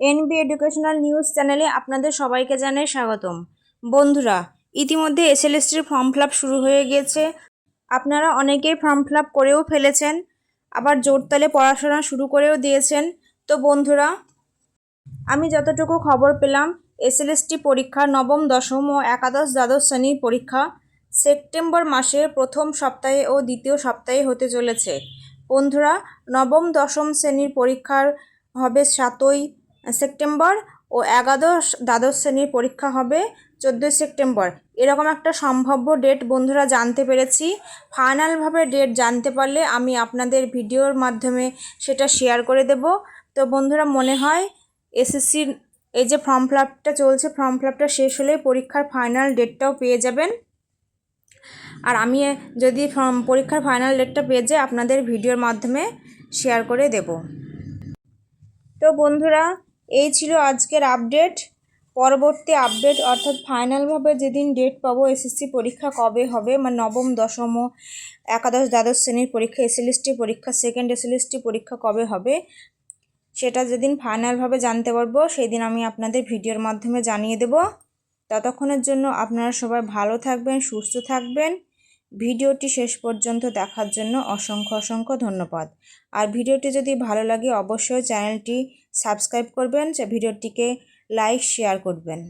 NB educational news চ্যানেলে আপনাদের সবাইকে জানাই স্বাগতম। বন্ধুরা, ইতিমধ্যে এসএলএসটির ফর্ম ফিল শুরু হয়ে গিয়েছে। আপনারা অনেকেই ফর্ম ফিল করেও ফেলেছেন, আবার জোরতালে পড়াশোনা শুরু করেও দিয়েছেন। তো বন্ধুরা, আমি যতটুকু খবর পেলাম এসএলএসটি পরীক্ষা নবম, দশম ও একাদশ দ্বাদশ শ্রেণির পরীক্ষা সেপ্টেম্বর মাসের প্রথম সপ্তাহে ও দ্বিতীয় সপ্তাহে হতে চলেছে। বন্ধুরা, নবম, দশম শ্রেণির পরীক্ষার হবে সাতই সেপ্টেম্বর ও একাদশ দ্বাদশ শ্রেণির পরীক্ষা হবে চোদ্দোই সেপ্টেম্বর। এরকম একটা সম্ভাব্য ডেট বন্ধুরা জানতে পেরেছি। ফাইনালভাবে ডেট জানতে পারলে আমি আপনাদের ভিডিওর মাধ্যমে সেটা শেয়ার করে দেব। তো বন্ধুরা মনে হয় এসএসসির এই যে ফর্ম ফিল চলছে ফর্ম ফিল শেষ হলে পরীক্ষার ফাইনাল ডেটটাও পেয়ে যাবেন। আর আমি যদি ফর্ম পরীক্ষার ফাইনাল ডেটটা পেয়ে যাই, আপনাদের ভিডিওর মাধ্যমে শেয়ার করে দেব। তো বন্ধুরা এই ছিল আজকের আপডেট পরবর্তী আপডেট অর্থাৎ ফাইনালভাবে যেদিন ডেট পাবো এসএসসি পরীক্ষা কবে হবে? মানে নবম, দশম একাদশ দ্বাদশ শ্রেণির পরীক্ষা এসএলএসটি পরীক্ষা সেকেন্ড এসএলএসটি পরীক্ষা কবে হবে? সেটা যেদিন ফাইনালভাবে জানতে পারব সেই দিন আমি আপনাদের ভিডিওর মাধ্যমে জানিয়ে দেব। ততক্ষণের জন্য আপনারা সবাই ভালো থাকবেন, সুস্থ থাকবেন। ভিডিওটি শেষ পর্যন্ত দেখার জন্য অসংখ্য অসংখ্য ধন্যবাদ। আর ভিডিওটি যদি ভালো লাগে, অবশ্যই চ্যানেলটি সাবস্ক্রাইব করবেন, ভিডিওটিকে লাইক, শেয়ার করবেন।